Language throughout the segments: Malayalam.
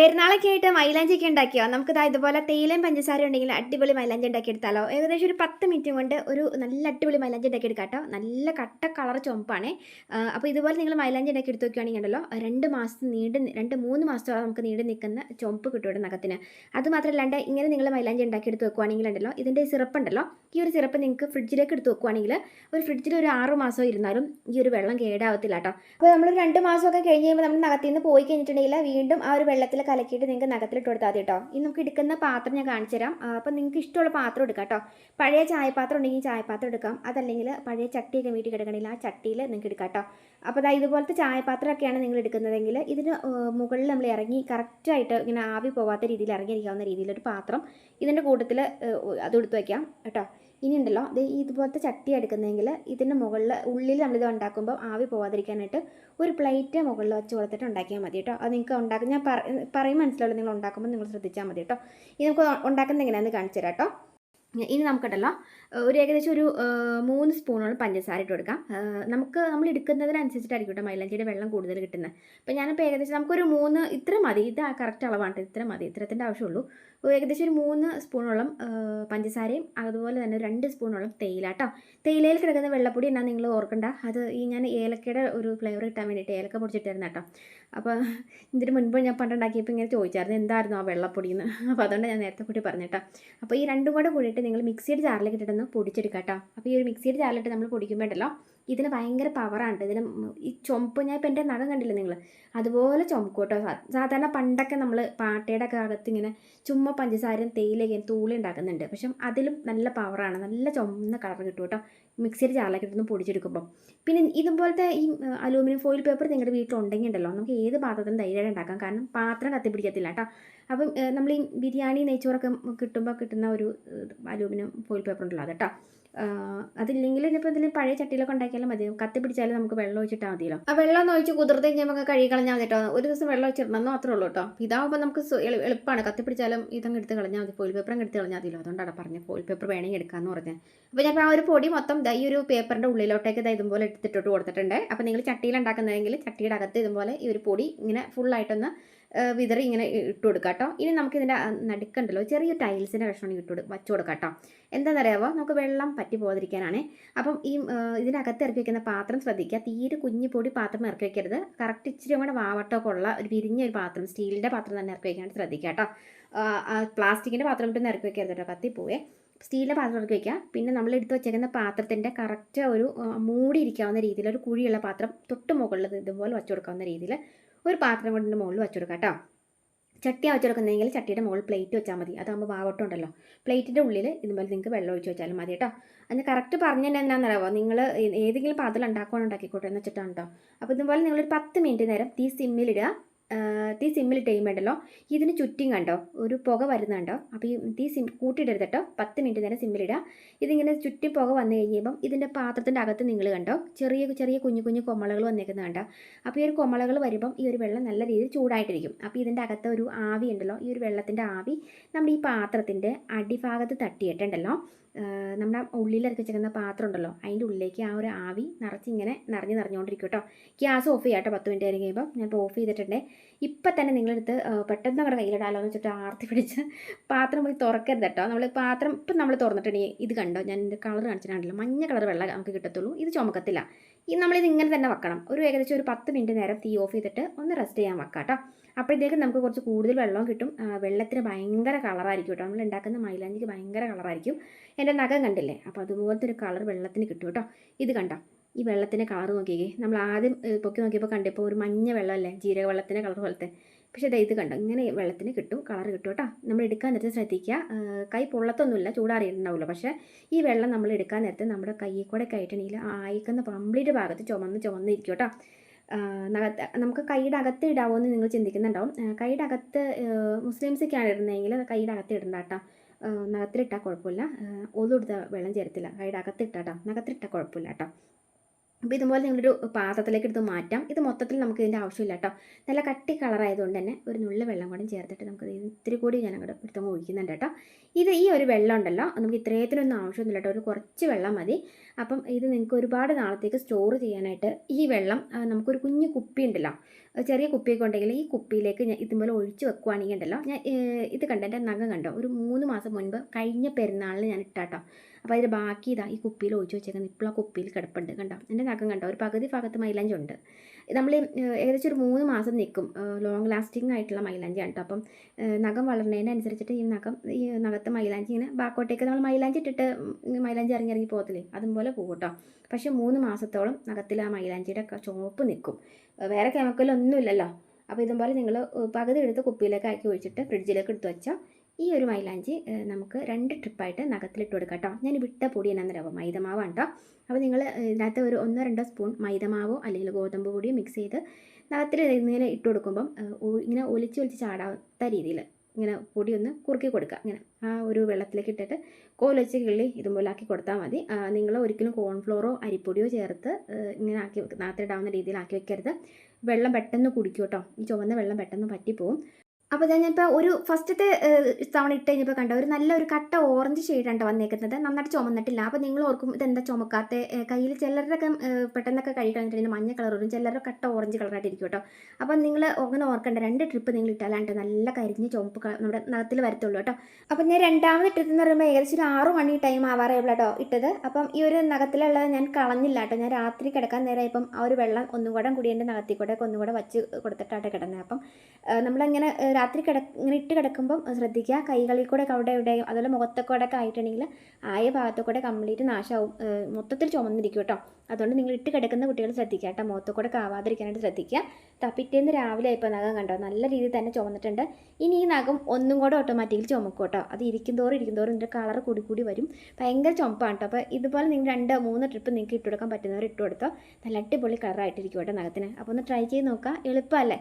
പെരുന്നാളൊക്കെ ആയിട്ട് മൈലാഞ്ചി ഒക്കെ ഉണ്ടാക്കിയോ? നമുക്ക് ഇതാ ഇതുപോലെ തേയിലയും പഞ്ചസാര ഉണ്ടെങ്കിൽ അടിപൊളി മൈലാഞ്ചി ഉണ്ടാക്കി എടുത്താലോ ഏകദേശം ഒരു പത്ത് മിനിറ്റ് കൊണ്ട് ഒരു നല്ല അടിപൊളി മൈലാഞ്ചി ഉണ്ടാക്കി എടുക്കാം നല്ല കട്ട കളർ ചുമപ്പാണ് അപ്പോൾ ഇതുപോലെ നിങ്ങൾ മൈലാഞ്ചി ഉണ്ടാക്കി എടുത്ത് നോക്കുകയാണെങ്കിൽ ഉണ്ടല്ലോ രണ്ട് മാസം നീണ്ട് രണ്ട് മൂന്ന് മാസത്തോളം നമുക്ക് നീണ്ട് നിൽക്കുന്ന ചുമപ്പ് കിട്ടും ഇവിടെ നഖത്തിന്. അത് മാത്രമല്ലാണ്ട് ഇങ്ങനെ നിങ്ങൾ മൈലാഞ്ചി ഉണ്ടാക്കി എടുത്ത് വെക്കുകയാണെങ്കിൽ ഉണ്ടല്ലോ ഇതിന്റെ സിറപ്പ് ഉണ്ടല്ലോ ഈ ഒരു സിറപ്പ് നിങ്ങൾക്ക് ഫ്രിഡ്ജിലേക്ക് എടുത്ത് വെക്കുകയാണെങ്കിൽ ഒരു ഫ്രിഡ്ജിൽ ഒരു ആറ് മാസം ഇരുന്നാലും ഈ ഒരു വെള്ളം കേടാവത്തില്ല കേട്ടോ. അപ്പോൾ നമ്മൾ രണ്ട് മാസമൊക്കെ കഴിഞ്ഞ് കഴിയുമ്പോൾ നമ്മൾ നഖത്തിൽ നിന്ന് പോയി കഴിഞ്ഞിട്ടുണ്ടെങ്കിൽ വീണ്ടും ആ ഒരു വെള്ളത്തിൽ കലക്കിയിട്ട് നിങ്ങൾക്ക് നഖത്തിലിട്ട് കൊടുത്താൽ മതി കേട്ടോ. ഇനി നമുക്ക് എടുക്കുന്ന പാത്രം ഞാൻ കാണിച്ചു തരാം. അപ്പോൾ നിങ്ങൾക്ക് ഇഷ്ടമുള്ള പാത്രം എടുക്കാം കേട്ടോ. പഴയ ചായപാത്രം ഉണ്ടെങ്കിൽ ചായപാത്രം എടുക്കാം. അതല്ലെങ്കിൽ പഴയ ചട്ടിയൊക്കെ വീട്ടിൽ കിടക്കണമെങ്കിൽ ആ ചട്ടിയിൽ നിങ്ങൾക്ക് എടുക്കാം കേട്ടോ. അപ്പോൾ അതായത് ഇതുപോലത്തെ ചായപാത്രമൊക്കെയാണ് നിങ്ങൾ എടുക്കുന്നതെങ്കിൽ ഇതിന് മുകളിൽ നമ്മൾ ഇറങ്ങി കറക്റ്റായിട്ട് ഇങ്ങനെ ആവി പോവാത്ത രീതിയിൽ ഇറങ്ങിയിരിക്കാവുന്ന രീതിയിലൊരു പാത്രം ഇതിന്റെ കൂട്ടത്തിൽ അത് എടുത്ത് വയ്ക്കാം കേട്ടോ. ഇനി ഉണ്ടല്ലോ ഇത് ഇതുപോലത്തെ ചട്ടി എടുക്കുന്നതെങ്കിൽ ഇതിന്റെ മുകളിൽ ഉള്ളിൽ നമ്മളിത് ഉണ്ടാക്കുമ്പോൾ ആവി പോവാതിരിക്കാനായിട്ട് ഒരു പ്ലേറ്റ് മുകളിൽ വെച്ച് കൊടുത്തിട്ട് ഉണ്ടാക്കിയാൽ മതി കേട്ടോ. അത് നിങ്ങൾക്ക് ഉണ്ടാക്കും ഞാൻ പറ പറയും മനസ്സിലുള്ളൂ നിങ്ങൾ ഉണ്ടാക്കുമ്പോൾ നിങ്ങൾ ശ്രദ്ധിച്ചാൽ മതി കേട്ടോ. ഇത് നമുക്ക് ഉണ്ടാക്കുന്നത് എങ്ങനെയാണെന്ന് കാണിച്ചു തരാം കേട്ടോ. ഇനി നമുക്കുണ്ടല്ലോ ഒരു ഏകദേശം ഒരു മൂന്ന് സ്പൂണോളം പഞ്ചസാര ഇട്ട് കൊടുക്കാം. നമുക്ക് നമ്മൾ എടുക്കുന്നതിനനുസരിച്ചിട്ടായിരിക്കും കേട്ടോ മൈലാഞ്ചിയുടെ വെള്ളം കൂടുതൽ കിട്ടുന്നത്. അപ്പോൾ ഞാനിപ്പോൾ ഏകദേശം നമുക്കൊരു മൂന്ന് ഇത്ര മതി. ഇത് കറക്റ്റ് അളവാണ് ഇത്ര മതി. ഇത്രത്തിന്റെ ആവശ്യമുള്ളൂ. ഏകദേശം ഒരു മൂന്ന് സ്പൂണോളം പഞ്ചസാരയും അതുപോലെ തന്നെ രണ്ട് സ്പൂണോളം തേയില കേട്ടോ തേയിലയിൽ കിടക്കുന്ന വെള്ളപ്പൊടി എന്നാ നിങ്ങൾ ഓർക്കണ്ട. അത് ഈ ഞാൻ ഏലക്കയുടെ ഒരു ഫ്ലേവർ കിട്ടാൻ വേണ്ടിയിട്ട് ഏലക്ക പൊടിച്ചിട്ടായിരുന്നു കേട്ടോ അപ്പോൾ ഇതിന് മുൻപ് ഞാൻ പണ്ടുണ്ടാക്കിയപ്പോൾ ഇങ്ങനെ ചോദിച്ചായിരുന്നു എന്തായിരുന്നു ആ വെള്ളപ്പൊടി എന്ന് അപ്പോൾ അതുകൊണ്ട് ഞാൻ നേരത്തെ കൂടി പറഞ്ഞിട്ടോ അപ്പോൾ ഈ രണ്ടും കൂടെ കൂടിയിട്ട് നിങ്ങൾ മിക്സിയുടെ ജാറിലേക്ക് ഇട്ടിട്ടൊന്ന് പൊടിച്ചെടുക്കാം കേട്ടോ അപ്പോൾ ഈ ഒരു മിക്സിയുടെ ജാറിലിട്ട് നമ്മൾ പൊടിക്കുമ്പോഴല്ലോ ഇതിന് ഭയങ്കര പവറാണ് ഇതിന് ഈ ചുമപ്പ് ഞാൻ ഇപ്പം എന്റെ നഖം കണ്ടില്ല നിങ്ങൾ അതുപോലെ ചുമക്കും കേട്ടോ സാധാരണ പണ്ടൊക്കെ നമ്മൾ പാട്ടയുടെ ഒക്കെ ഇങ്ങനെ ചുമ്മാ പഞ്ചസാരയും തേയിലൊക്കെ തൂളി ഉണ്ടാക്കുന്നുണ്ട്. പക്ഷെ അതിലും നല്ല പവറാണ് നല്ല ചുമന്ന കളർ കിട്ടും കേട്ടോ മിക്സിയിൽ ചാറിലൊക്കെ ഇട്ടൊന്ന് പൊടിച്ചെടുക്കുമ്പോൾ പിന്നെ ഇതുപോലത്തെ ഈ അലൂമിനിയം ഫോയിൽ പേപ്പർ നിങ്ങളുടെ വീട്ടിലുണ്ടെങ്കിൽ ഉണ്ടല്ലോ നമുക്ക് ഏത് പാത്രത്തിനും ധൈര്യമായിട്ട് ഉണ്ടാക്കാം. കാരണം പാത്രം കത്തിപ്പിടിക്കത്തില്ല കേട്ടോ അപ്പം നമ്മൾ ഈ ബിരിയാണി നെയ്ച്ചോറൊക്കെ കിട്ടുമ്പോൾ കിട്ടുന്ന ഒരു അലൂമിനിയം ഫോയിൽ പേപ്പർ ഉണ്ടല്ലോ അത് കേട്ടോ അതില്ലെങ്കിൽ ഇനിയിപ്പോൾ എന്തെങ്കിലും പഴയ ചട്ടിയിലൊക്കെ ഉണ്ടാക്കിയാലും മതി. കത്തി പിടിച്ചാലും നമുക്ക് വെള്ളം ഒഴിച്ചിട്ടാൽ മതിയല്ലോ. ആ വെള്ളം ഒന്ന് ഒഴിച്ച് കുതിർത്ത് കഴിഞ്ഞാൽ നമുക്ക് കഴുകി കളഞ്ഞാൽ മതി കേട്ടോ. ഒരു ദിവസം വെള്ളം ഒഴിച്ചിടണമെന്നോ മാത്രമേ ഉള്ളൂ കേട്ടോ. ഇതാവുമ്പോൾ നമുക്ക് എളുപ്പമാണ് കത്തി പിടിച്ചാലും ഇതങ്ങ് എടുത്ത് കളഞ്ഞാൽ മതി. ഫോയിൽ പേപ്പറും എടുത്ത് കളഞ്ഞാൽ മതിയല്ലോ. അതുകൊണ്ടാണ് പറഞ്ഞത് ഫോയിൽ പേപ്പർ വേണമെങ്കിൽ എടുക്കാമെന്ന് പറഞ്ഞത്. അപ്പോൾ ഞാൻ ആ ഒരു പൊടി മൊത്തം ഈ ഒരു പേപ്പറിന്റെ ഉള്ളിലോട്ടേക്ക് ദാ ഇതുപോലെ എടുത്തിട്ട് കൊടുത്തിട്ടുണ്ട്. അപ്പോൾ നിങ്ങൾ ചട്ടിയിൽ ഉണ്ടാക്കുന്നതെങ്കിൽ ചട്ടിയുടെ അകത്ത് ഇതുപോലെ ഈ ഒരു പൊടി ഇങ്ങനെ ഫുള്ളായിട്ടൊന്ന് വിതറി ഇങ്ങനെ ഇട്ട് കൊടുക്കുക കേട്ടോ ഇനി നമുക്കിതിന്റെ നടുക്കുണ്ടല്ലോ ചെറിയ ടൈൽസിന്റെ കഷ്ണം ഇട്ട് വച്ചു കൊടുക്കാം കേട്ടോ എന്താണെന്നറിയാമോ നമുക്ക് വെള്ളം പറ്റി പോകാതിരിക്കാനാണ്. അപ്പം ഈ ഇതിനകത്ത് ഇറക്കി വയ്ക്കുന്ന പാത്രം ശ്രദ്ധിക്കുക തീരെ കുഞ്ഞു പൊടി പാത്രം ഇറക്കി വയ്ക്കരുത് കറക്റ്റ് ഇച്ചിരി കൂടെ വാവട്ടമൊക്കെ ഉള്ള ഒരു വിരിഞ്ഞ ഒരു പാത്രം സ്റ്റീലിന്റെ പാത്രം തന്നെ ഇറക്കി വയ്ക്കാൻ ശ്രദ്ധിക്കുക കേട്ടോ പ്ലാസ്റ്റിക്കിന്റെ പാത്രം ഇട്ടൊന്നും ഇറക്കി വയ്ക്കരുത് കേട്ടോ കത്തിപ്പോവേ സ്റ്റീലിന്റെ പാത്രം ഇറക്കി വയ്ക്കുക പിന്നെ നമ്മൾ എടുത്ത് വെച്ചേക്കുന്ന പാത്രത്തിന്റെ കറക്റ്റ് ഒരു മൂടി മൂടിയിരിക്കാവുന്ന രീതിയിൽ ഒരു കുഴിയുള്ള പാത്രം തൊട്ട് മുകളിൽ ഇതുപോലെ വച്ചു കൊടുക്കാവുന്ന രീതിയിൽ ഒരു പാത്രം കൊണ്ടിന്റെ മുകളിൽ വെച്ചു കൊടുക്കാം കേട്ടോ. ചട്ടിയാണ് വെച്ച് കൊടുക്കുന്നതെങ്കിൽ ചട്ടിയുടെ മുകളിൽ പ്ലേറ്റ് വെച്ചാൽ മതി. അതാകുമ്പോൾ വാവട്ടം ഉണ്ടല്ലോ. പ്ലേറ്റിന്റെ ഉള്ളിൽ ഇതുപോലെ നിങ്ങൾക്ക് വെള്ളം ഒഴിച്ച് വെച്ചാലും മതി കേട്ടോ. അതിന് കറക്റ്റ് പറഞ്ഞു തന്നെ എന്താണെന്നറിയാമോ നിങ്ങൾ ഏതെങ്കിലും പാത്രം ഉണ്ടാക്കുകയാണ് ഉണ്ടാക്കിക്കോട്ടെ എന്ന് വെച്ചിട്ടാണ് കേട്ടോ അപ്പോൾ ഇതുപോലെ നിങ്ങളൊരു പത്ത് മിനിറ്റ് നേരം തീ സിമ്മിലിടുക തീ സിമ്മിൽ ചെയ്യുമ്പോണ്ടല്ലോ ഇതിന് ചുറ്റും കണ്ടോ ഒരു പുക വരുന്നുണ്ടോ? അപ്പോൾ ഈ തീ സിം കൂട്ടിയിടരുത് കേട്ടോ. പത്ത് മിനിറ്റ് നേരം സിമ്മിലിടുക ഇതിങ്ങനെ ചുറ്റി പുക വന്നു കഴിയുമ്പം ഇതിന്റെ പാത്രത്തിന്റെ അകത്ത് നിങ്ങൾ കണ്ടോ ചെറിയ ചെറിയ കുഞ്ഞു കുഞ്ഞു കൊമളകൾ വന്നേക്കുന്നത് കണ്ടോ? അപ്പോൾ ഈ ഒരു കൊമളകൾ വരുമ്പം ഈ ഒരു വെള്ളം നല്ല രീതിയിൽ ചൂടായിട്ടിരിക്കും. അപ്പോൾ ഇതിന്റെ അകത്ത് ഒരു ആവി ഉണ്ടല്ലോ ഈ ഒരു വെള്ളത്തിന്റെ ആവി നമ്മുടെ ഈ പാത്രത്തിന്റെ അടിഭാഗത്ത് തട്ടിയിട്ടുണ്ടല്ലോ. നമ്മുടെ ഉള്ളിലിറക്കി വെച്ചിരിക്കുന്ന പാത്രം ഉണ്ടല്ലോ അതിന്റെ ഉള്ളിലേക്ക് ആ ഒരു ആവി നിറച്ചിങ്ങനെ നിറഞ്ഞ് നിറഞ്ഞുകൊണ്ടിരിക്കും കേട്ടോ. ഗ്യാസ് ഓഫ് ചെയ്യാം കേട്ടോ പത്ത് മിനിറ്റ് കഴിഞ്ഞ് കഴിയുമ്പോൾ ഞാനിപ്പോൾ ഓഫ് ചെയ്തിട്ടുണ്ട്. ഇപ്പം തന്നെ നിങ്ങളെടുത്ത് പെട്ടെന്ന് നമ്മുടെ കയ്യിലിടാലോ എന്ന് വെച്ചിട്ട് ആർത്തി പിടിച്ച് പാത്രം പോയി തുറക്കരുത് കേട്ടോ. നമ്മൾ പാത്രം ഇപ്പം നമ്മൾ തുറന്നിട്ടുണ്ടെങ്കിൽ ഇത് കണ്ടോ? ഞാൻ ഇതിന്റെ കളർ കാണിച്ചിട്ടാണല്ലോ മഞ്ഞ കളർ വെള്ളം നമുക്ക് കിട്ടത്തുള്ളൂ. ഇത് ചുമക്കത്തില്ല. ഈ നമ്മളിത് ഇങ്ങനെ തന്നെ വെക്കണം. ഒരു ഏകദേശം ഒരു പത്ത് മിനിറ്റ് നേരം തീ ഓഫ് ചെയ്തിട്ട് ഒന്ന് റെസ്റ്റ് ചെയ്യാൻ വെക്കാം കേട്ടോ. അപ്പോഴത്തേക്കും നമുക്ക് കുറച്ച് കൂടുതൽ വെള്ളം കിട്ടും. വെള്ളത്തിന് ഭയങ്കര കളറായിരിക്കും കേട്ടോ. നമ്മൾ ഉണ്ടാക്കുന്ന മൈലാഞ്ചിക്ക് ഭയങ്കര കളറായിരിക്കും. എന്റെ നഖം കണ്ടില്ലേ? അപ്പോൾ അതുപോലത്തെ ഒരു കളർ വെള്ളത്തിന് കിട്ടും കേട്ടോ. ഇത് കണ്ടോ? ഈ വെള്ളത്തിന്റെ കളർ നോക്കിയേ നമ്മൾ ആദ്യം പൊക്കി നോക്കിയപ്പോൾ കണ്ടപ്പോൾ ഒരു മഞ്ഞ വെള്ളമല്ലേ? ജീരക വെള്ളത്തിന്റെ കളർ പോലത്തെ. പക്ഷേ ഇത് കണ്ടോ? ഇങ്ങനെ വെള്ളത്തിന് കിട്ടും കളർ കിട്ടും കേട്ടോ. നമ്മൾ എടുക്കാൻ നേരത്തെ ശ്രദ്ധിക്കുക. കൈ പൊള്ളത്തൊന്നുമില്ല ചൂടാറിയിട്ടുണ്ടാവില്ല. പക്ഷേ ഈ വെള്ളം നമ്മൾ എടുക്കാൻ നേരത്തെ നമ്മുടെ കൈയിൽ കൂടെ കയറ്റണമെങ്കിൽ ആ അയക്കുന്ന കംപ്ലീറ്റ് ഭാഗത്ത് ചുമന്ന് ചുമന്നിരിക്കും കേട്ടോ. നമുക്ക് കൈയുടെ അകത്ത് ഇടാവോ എന്ന് നിങ്ങൾ ചിന്തിക്കുന്നുണ്ടാവും. കൈയുടെ അകത്ത് മുസ്ലിംസൊക്കെയാണ് ഇടുന്നതെങ്കിൽ കൈയുടെ അകത്ത് ഇടണ്ട കേട്ടോ. നഖത്തിലിട്ടാൽ കുഴപ്പമില്ല. ഒന്നും എടുത്ത വെള്ളം ചേരത്തില്ല. കൈയുടെ അകത്തിട്ടാട്ടോ നഖത്തിലിട്ടാൽ കുഴപ്പമില്ല കേട്ടോ. അപ്പോൾ ഇതുപോലെ നിങ്ങളൊരു പാത്രത്തിലേക്ക് എടുത്ത് മാറ്റാം. ഇത് മൊത്തത്തിൽ നമുക്ക് ഇതിന്റെ ആവശ്യമില്ല കേട്ടോ. നല്ല കട്ടി കളറായതുകൊണ്ട് തന്നെ ഒരു നുള്ള വെള്ളം കൂടെ ചേർത്തിട്ട് നമുക്ക് ഇത് ഇത്തിരി കൂടി ഞാൻ അങ്ങോട്ട് എടുത്തങ്ങ് ഒഴിക്കുന്നുണ്ട് കേട്ടോ. ഇത് ഈ ഒരു വെള്ളം ഉണ്ടല്ലോ. നമുക്ക് ഇത്രയത്തിനൊന്നും ആവശ്യമൊന്നുമില്ല കേട്ടോ. ഒരു കുറച്ച് വെള്ളം മതി. അപ്പം ഇത് നിങ്ങൾക്ക് ഒരുപാട് നാളത്തേക്ക് സ്റ്റോർ ചെയ്യാനായിട്ട് ഈ വെള്ളം നമുക്കൊരു കുഞ്ഞു കുപ്പി ഉണ്ടല്ലോ ചെറിയ കുപ്പിയൊക്കെ ഉണ്ടെങ്കിൽ ഈ കുപ്പിയിലേക്ക് ഞാൻ ഇതുപോലെ ഒഴിച്ച് വെക്കുവാണെങ്കിൽ ഉണ്ടല്ലോ. ഞാൻ ഇത് കണ്ട? എന്റെ നഖം കണ്ടോ? ഒരു മൂന്ന് മാസം മുൻപ് കഴിഞ്ഞ പെരുന്നാളിൽ ഞാൻ ഇട്ടാട്ടോ. അപ്പോൾ അതിന്റെ ബാക്കി ഇതാ ഈ കുപ്പിയിൽ ഒഴിച്ച് വെച്ചേക്കുന്നത്. ഇപ്പോൾ ആ കുപ്പിയിൽ കിടപ്പുണ്ട്. കണ്ടോ? എന്റെ നഖം കണ്ടോ? ഒരു പകുതി ഭാഗത്ത് മൈലാഞ്ചി ഉണ്ട് നമ്മൾ ഏകദേശം ഒരു മൂന്ന് മാസം നിൽക്കും ലോങ് ലാസ്റ്റിംഗ് ആയിട്ടുള്ള മൈലാഞ്ചിയാണ് കേട്ടോ അപ്പം നഖം വളർന്നതിനനുസരിച്ചിട്ട് ഈ നഖം ഈ നഖത്ത് മൈലാഞ്ചി ഇങ്ങനെ ബാക്കോട്ടേക്ക് നമ്മൾ മൈലാഞ്ചി ഇട്ടിട്ട് മൈലാഞ്ചി ഇറങ്ങി ഇറങ്ങി പോകത്തില്ലേ? അതുപോലെ പോകും കേട്ടോ പക്ഷേ മൂന്ന് മാസത്തോളം നഖത്തിൽ ആ മൈലാഞ്ചിയുടെ ചുവപ്പ് നിൽക്കും വേറെ കെമിക്കലൊന്നുമില്ലല്ലോ അപ്പോൾ ഇതുപോലെ നിങ്ങൾ പകുതി എടുത്ത് കുപ്പിയിലേക്ക് ആക്കി ഒഴിച്ചിട്ട് ഫ്രിഡ്ജിലേക്ക് എടുത്ത് വെച്ചാൽ ഈ ഒരു മൈലാഞ്ചി നമുക്ക് രണ്ട് ട്രിപ്പായിട്ട് നഖത്തിലിട്ട് കൊടുക്കാം കേട്ടോ ഞാൻ വിട്ട പൊടി എന്നാന്നറിയാമോ മൈദമാവാണ് കേട്ടോ അപ്പോൾ നിങ്ങൾ ഇതിനകത്ത് ഒരു ഒന്നോ രണ്ടോ സ്പൂൺ മൈദമാവോ അല്ലെങ്കിൽ ഗോതമ്പ് പൊടിയോ മിക്സ് ചെയ്ത് നഖത്തിൽ ഇങ്ങനെ ഇട്ട് കൊടുക്കുമ്പം ഇങ്ങനെ ഒലിച്ച് ഒലിച്ച് ചാടാത്ത രീതിയിൽ ഇങ്ങനെ പൊടി ഒന്ന് കുറുക്കി കൊടുക്കുക ഇങ്ങനെ ആ ഒരു വെള്ളത്തിലേക്ക് ഇട്ടിട്ട് കോലൊച്ച് കിള്ളി ഇതുപോലെ ആക്കി കൊടുത്താൽ മതി നിങ്ങൾ ഒരിക്കലും കോൺഫ്ലോറോ അരിപ്പൊടിയോ ചേർത്ത് ഇങ്ങനെ ആക്കി നഖത്തിലിടാവുന്ന രീതിയിൽ ആക്കി വെക്കരുത്. വെള്ളം പെട്ടെന്ന് കുടിക്കും കേട്ടോ ഈ ചുവന്ന വെള്ളം പെട്ടെന്ന് പറ്റിപ്പോവും. അപ്പോൾ ഞാൻ ഇപ്പോൾ ഒരു ഫസ്റ്റത്തെ തവണ ഇട്ട് കഴിഞ്ഞപ്പോൾ കണ്ട ഒരു നല്ല ഒരു കട്ട ഓറഞ്ച് ഷെയ്ഡാണ് വന്നേക്കുന്നത്. നന്നായിട്ട് ചുമന്നിട്ടില്ല. അപ്പോൾ നിങ്ങൾ ഓർക്കും ഇതെന്താ ചുമക്കാത്ത? കയ്യിൽ ചിലരുടെയൊക്കെ പെട്ടെന്നൊക്കെ കഴി കഴിഞ്ഞിട്ട് മഞ്ഞ കളർ വരും. ചിലരുടെ കട്ട ഓറഞ്ച് കളറായിട്ട് ഇരിക്കും കേട്ടോ. അപ്പോൾ നിങ്ങൾ അങ്ങനെ ഓർക്കേണ്ട. രണ്ട് ട്രിപ്പ് നിങ്ങൾ ഇട്ടാലാണ്ട് നല്ല കരിഞ്ഞ് ചുമപ്പ് നമ്മുടെ നഖത്തിൽ വരത്തുള്ളൂ കേട്ടോ. അപ്പോൾ ഞാൻ രണ്ടാമത് ഇട്ടതെന്ന് പറയുമ്പോൾ ഏകദേശം ഒരു ആറ് മണി ടൈം ആവാറായപ്പോൾ കേട്ടോ ഇട്ടത്. അപ്പം ഈ ഒരു നഖത്തിലുള്ളത് ഞാൻ കളഞ്ഞില്ല കേട്ടോ ഞാൻ രാത്രി കിടക്കാൻ നേരം ഇപ്പം ആ ഒരു വെള്ളം ഒന്നും കൂടെ എന്റെ നഖത്തിൽ കൂടെ ഒക്കെ ഒന്നും കൂടെ വച്ച് കൊടുത്തിട്ടാട്ടെ കിടന്നത്. അപ്പം നമ്മളിങ്ങനെ രാത്രി കിട ഇങ്ങനെ ഇട്ട് കിടക്കുമ്പം ശ്രദ്ധിക്കുക. കൈകളിൽ കൂടെ അവിടെ ഇവിടെ അതുപോലെ മുഖത്തൊക്കെ ആയിട്ടുണ്ടെങ്കിൽ ആയ ഭാഗത്തൊക്കെ കംപ്ലീറ്റ് നാശമാവും മൊത്തത്തിൽ ചുമന്നിരിക്കും കേട്ടോ. അതുകൊണ്ട് നിങ്ങൾ ഇട്ട് കിടക്കുന്ന കുട്ടികൾ ശ്രദ്ധിക്കുക കേട്ടോ. മുഖത്തു കൂടെ കാവാതിരിക്കാനായിട്ട് ശ്രദ്ധിക്കുക. തപ്പിറ്റേന്ന് പിറ്റേന്ന് രാവിലെ ഇപ്പോൾ നഖം കണ്ടോ? നല്ല രീതിയിൽ തന്നെ ചുമന്നിട്ടുണ്ട്. ഇനി ഈ നഖം ഒന്നും കൂടെ ഓട്ടോമാറ്റിക്കലി ചുമക്കും കേട്ടോ. അത് ഇരിക്കും തോറും ഇരിക്കും തോറും ഇതിന്റെ കളർ കൂടി കൂടി വരും. ഭയങ്കര ചുമപ്പാണ് കേട്ടോ. അപ്പോൾ ഇതുപോലെ നിങ്ങൾ രണ്ട് മൂന്ന് ട്രിപ്പ് നിങ്ങൾക്ക് ഇട്ട് കൊടുക്കാൻ പറ്റുന്നവർ ഇട്ട് കൊടുത്തോ. നല്ല അടിപൊളി കളറായിട്ടിരിക്കും കേട്ടോ നഖത്തിന്. അപ്പോൾ ഒന്ന് ട്രൈ ചെയ്ത് നോക്കുക. എളുപ്പമല്ലേ?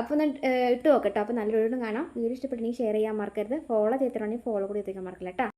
അപ്പോൾ ഒന്ന് ഇട്ട് നോക്കട്ടോ അപ്പോൾ നല്ലൊരു കാണാം. വീഡിയോ ഇഷ്ടപ്പെട്ടെങ്കിൽ ഷെയർ ചെയ്യാൻ മറക്കരുത്. ഫോളോ ചെയ്തിട്ടുണ്ടെങ്കിൽ ഫോളോ കൂടി എത്തിക്കാൻ മറക്കില്ല കേട്ടോ.